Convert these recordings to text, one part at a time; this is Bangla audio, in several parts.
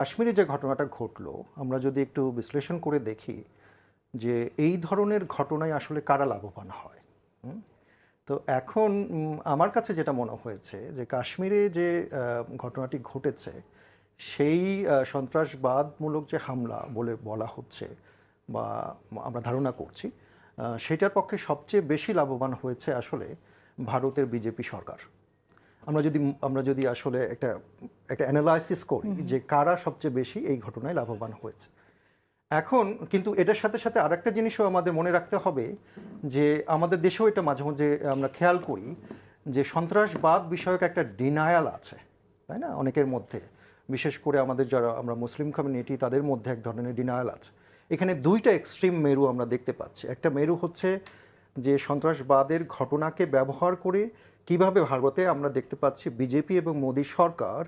কাশ্মীরে যে ঘটনাটা ঘটলো, আমরা যদি একটু বিশ্লেষণ করে দেখি যে এই ধরনের ঘটনায় আসলে কারা লাভবান হয় তো এখন আমার কাছে যেটা মনে হয়েছে যে কাশ্মীরে যে ঘটনাটি ঘটেছে, সেই সন্ত্রাসবাদমূলক যে হামলা বলে বলা হচ্ছে বা আমরা ধারণা করছি সেটার পক্ষে সবচেয়ে বেশি লাভবান হয়েছে আসলে ভারতের বিজেপি সরকার। আমরা যদি আমরা যদি আসলে একটা একটা অ্যানালাইসিস করি যে কারা সবচেয়ে বেশি এই ঘটনায় লাভবান হয়েছে। এখন কিন্তু এটার সাথে সাথে আরেকটা জিনিসও আমাদের মনে রাখতে হবে যে আমাদের দেশেও এটা মাঝে মাঝে আমরা খেয়াল করি যে সন্ত্রাসবাদ বিষয়ক একটা ডিনায়াল আছে তাই না? অনেকের মধ্যে। বিশেষ করে আমাদের যারা আমরা মুসলিম কমিউনিটি তাদের মধ্যে এক ধরনের ডিনায়াল আছে। এখানে দুইটা এক্সট্রিম মেরু আমরা দেখতে পাচ্ছি। একটা মেরু হচ্ছে যে সন্ত্রাসবাদের ঘটনাকে ব্যবহার করে কীভাবে ভারতে আমরা দেখতে পাচ্ছি বিজেপি এবং মোদী সরকার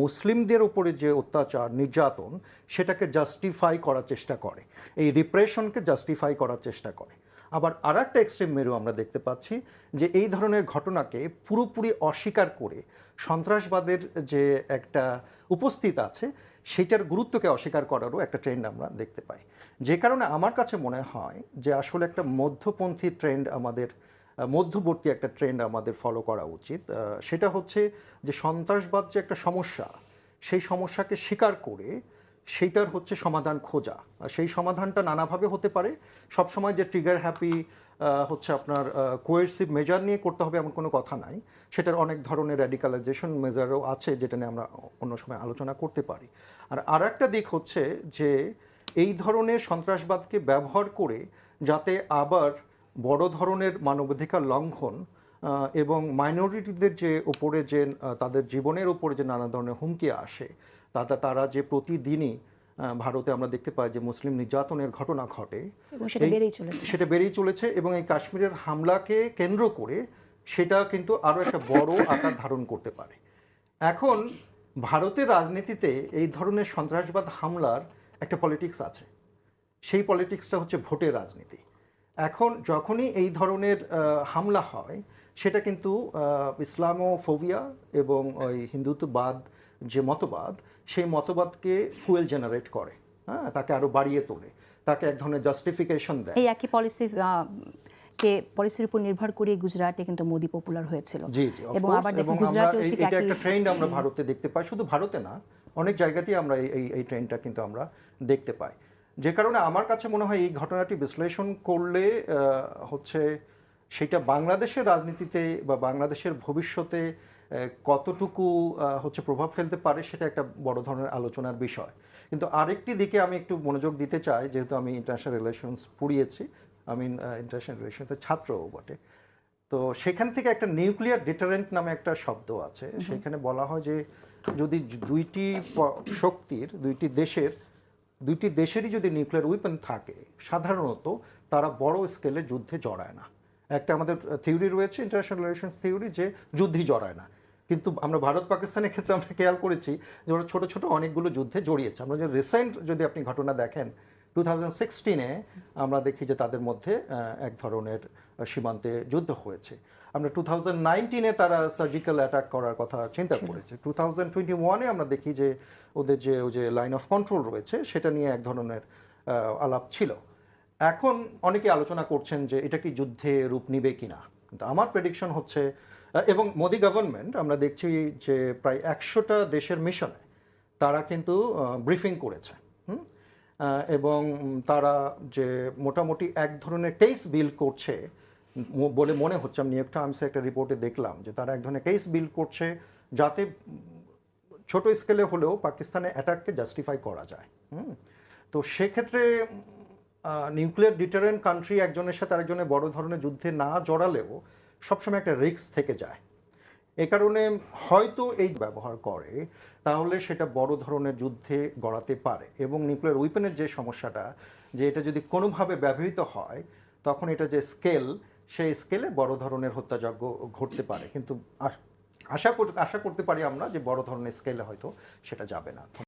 মুসলিমদের উপরে যে অত্যাচার, নির্যাতন, সেটাকে জাস্টিফাই করার চেষ্টা করে। এই রিপ্রেশনকে জাস্টিফাই করার চেষ্টা করে। আবার আর একটা এক্সট্রিম মেরু আমরা দেখতে পাচ্ছি যে এই ধরনের ঘটনাকে পুরোপুরি অস্বীকার করে সন্ত্রাসবাদের যে একটা উপস্থিত আছে, সেটার গুরুত্বকে অস্বীকার করারও একটা ট্রেন্ড আমরা দেখতে পাই। যে কারণে আমার কাছে মনে হয় যে আসলে একটা মধ্যপন্থী ট্রেন্ড আমাদের মধ্যবর্তী একটা ট্রেন্ড আমাদের ফলো করা উচিত। সেটা হচ্ছে যে সন্ত্রাসবাদ যে একটা সমস্যা, সেই সমস্যাকে স্বীকার করে সেইটার হচ্ছে সমাধান খোঁজা। সেই সমাধানটা নানাভাবে হতে পারে। সবসময় যে ট্রিগার হ্যাপি হচ্ছে আপনার কোয়েসিভ মেজার নিয়ে করতে হবে এমন কোনো কথা নাই। সেটার অনেক ধরনের র্যাডিকালাইজেশন মেজারও আছে যেটা নিয়ে আমরা অন্য সময় আলোচনা করতে পারি। আর আর একটা দিক হচ্ছে যে এই ধরনের সন্ত্রাসবাদকে ব্যবহার করে যাতে আবার বড় ধরনের মানবাধিকার লঙ্ঘন এবং মাইনরিটিদের যে ওপরে যে তাদের জীবনের উপরে যে নানা ধরনের হুমকি আসে তাতে তারা যে প্রতিদিনই ভারতে আমরা দেখতে পাই যে মুসলিম নির্যাতনের ঘটনা ঘটে সেটা বেড়েই চলেছে। সেটা বেড়েই চলেছে এবং এই কাশ্মীরের হামলাকে কেন্দ্র করে সেটা কিন্তু আরও একটা বড় আকার ধারণ করতে পারে। এখন ভারতের রাজনীতিতে এই ধরনের সন্ত্রাসবাদ হামলার একটা পলিটিক্স আছে। সেই পলিটিক্সটা হচ্ছে ভোটের রাজনীতি। এখন যখনই এই ধরনের হামলা হয় সেটা কিন্তু ইসলামোফোবিয়া এবং ওই হিন্দুত্ববাদ যে মতবাদ সেই মতবাদকে ফুয়েল জেনারেট করে। হ্যাঁ তাকে আরও বাড়িয়ে তোলে। তাকে এক ধরনের জাস্টিফিকেশন দেয়। এই একই পলিসি কে পলিসির উপর নির্ভর করে গুজরাটে কিন্তু মোদি পপুলার হয়েছিল। জি জি এবং আবার দেখুন গুজরাটেও ঠিক একই একটা ট্রেন্ড আমরা ভারতে দেখতে পাই। শুধু ভারতে না অনেক জায়গাতেই আমরা এই- এই এই ট্রেন্ডটা কিন্তু আমরা দেখতে পাই। যে কারণে আমার কাছে মনে হয় এই ঘটনাটি বিশ্লেষণ করলে হচ্ছে সেটা বাংলাদেশের রাজনীতিতে বা বাংলাদেশের ভবিষ্যতে কতটুকু হচ্ছে প্রভাব ফেলতে পারে সেটা একটা বড় ধরনের আলোচনার বিষয়। কিন্তু আরেকটি দিকে আমি একটু মনোযোগ দিতে চাই যেহেতু আমি ইন্টারন্যাশনাল রিলেশনস পড়িয়েছি আমি ইন্টারন্যাশনাল রিলেশনসের ছাত্রও বটে। তো সেখান থেকে একটা নিউক্লিয়ার ডিটারেন্ট নামে একটা শব্দ আছে। সেখানে বলা হয় যে যদি দুইটি শক্তির, দুইটি দেশের, দুইটি দেশেরই যদি নিউক্লিয়ার উইপেন থাকে, সাধারণত তারা বড় স্কেলে যুদ্ধে জড়ায় না। একটা আমাদের থিওরি রয়েছে ইন্টারন্যাশনাল রিলেশনস থিওরি যে যুদ্ধই জড়ায় না। কিন্তু আমরা ভারত পাকিস্তানের ক্ষেত্রে আমরা খেয়াল করেছি যে ওরা ছোটো ছোটো অনেকগুলো যুদ্ধে জড়িয়েছে। আমরা যে রিসেন্ট যদি আপনি ঘটনা দেখেন টু থাউজেন্ড সিক্সটিনে আমরা দেখি যে তাদের মধ্যে এক ধরনের সীমান্তে যুদ্ধ হয়েছে। আমরা টু থাউজেন্ড নাইনটিনে তারা সার্জিক্যাল অ্যাটাক করার কথা চিন্তা করেছে। টু থাউজেন্ড টোয়েন্টি ওয়ানে আমরা দেখি যে ওদের যে ওই যে লাইন অফ কন্ট্রোল রয়েছে সেটা নিয়ে এক ধরনের আলাপ ছিল। এখন অনেকে আলোচনা করছেন যে এটা কি যুদ্ধে রূপ নিবে কিনা। কিন্তু আমার প্রেডিকশন হচ্ছে এবং মোদি গভর্নমেন্ট আমরা দেখছি যে প্রায় একশোটা দেশের মিশনে তারা কিন্তু ব্রিফিং করেছে। হুম? এবং তারা যে মোটামুটি এক ধরনের কেস বিল করছে বলে মনে হচ্ছে, আমি ইয়র্ক টাইমসে একটা রিপোর্টে দেখলাম যে তারা এক ধরনের কেস বিল করছে যাতে ছোট স্কেলে হলেও পাকিস্তানের অ্যাটাককে জাস্টিফাই করা যায়। হুম? তো সেক্ষেত্রে নিউক্লিয়ার ডিটারেন্ট কান্ট্রি একজনের সাথে আরেকজনের বড় ধরনের যুদ্ধে না জড়ালেও সবসময় একটা রিস্ক থেকে যায়। এ কারণে হয়তো এই ব্যবহার করে, তাহলে সেটা বড় ধরনের যুদ্ধে গড়াতে পারে এবং নিউক্লিয়ার উইপেনের যে সমস্যাটা, যে এটা যদি কোনোভাবে ব্যবহৃত হয়, তখন এটা যে স্কেল সেই স্কেলে বড় ধরনের হত্যাযজ্ঞ ঘটতে পারে। কিন্তু আশা করতে আশা করতে পারি আমরা যে বড় ধরনের স্কেলে হয়তো সেটা যাবে না।